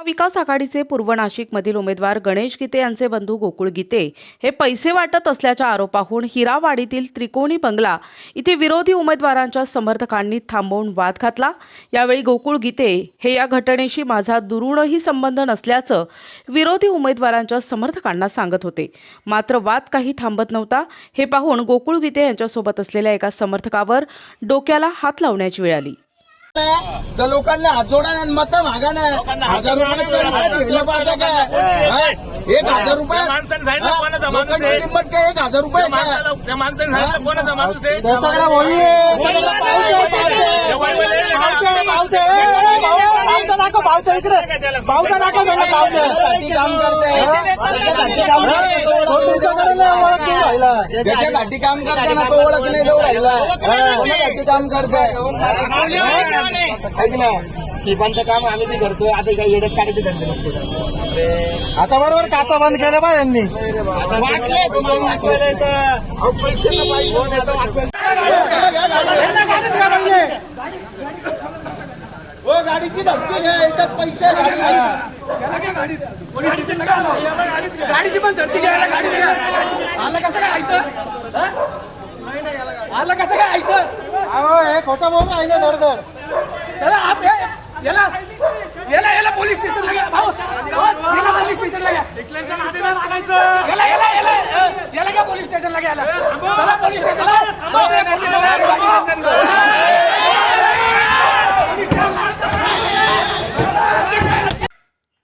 महाविकास आघाडीचे पूर्व नाशिकमधील उमेदवार गणेश गीते यांचे बंधू गोकुळ गीते हे पैसे वाटत असल्याच्या आरोपाहून हिरावाडीतील त्रिकोणी बंगला इथे विरोधी उमेदवारांच्या समर्थकांनी थांबवून वाद घातला. यावेळी गोकुळ गीते हे या घटनेशी माझा दुरुणही संबंध नसल्याचं विरोधी उमेदवारांच्या समर्थकांना सांगत होते. मात्र वाद काही थांबत नव्हता. हे पाहून गोकुळ गीते यांच्यासोबत असलेल्या एका समर्थकावर डोक्याला हात लावण्याची वेळ आली. तर लोकांना हात जोडा आणि मत मागा ना हजार रुपये पाहिजे काय? एक हजार रुपये माणसाने? लोकांची किंमत काय? एक हजार रुपये त्या आहे? दाखव, पावते इकडे. पावते दाखव त्याला, पावते. त्याच्यासाठी काम करते. त्याच्यासाठी काम करते, तो ओळख नाही देऊ राहिला. त्याच्यासाठी काम करताना तो ओळख नाही देऊ राहिला. कोणासाठी काम करताय ऐक ना टिपांचं काम आम्ही बी करतोय. आता काही येड्यात काढायचे धंदे आता बरोबर काचा बंद केलं बा यांनी. वाटले तुम्हाला. पैसे गाडीची धमकी घ्या याच्यात पैसे गाडी गाडीची पण झडती घ्यायला गाडी घ्या. आलं कसं काय ऐकतं आलं कसं काय ऐकतं अहो हे खोटं बोल राहिले धडधड. चला आप हे- याला याला याला पोलीस स्टेशनला घ्या. भाऊ भाऊ, पोलीस स्टेशनला घ्या. याला याला याला याला घ्या पोलीस स्टेशनला घ्या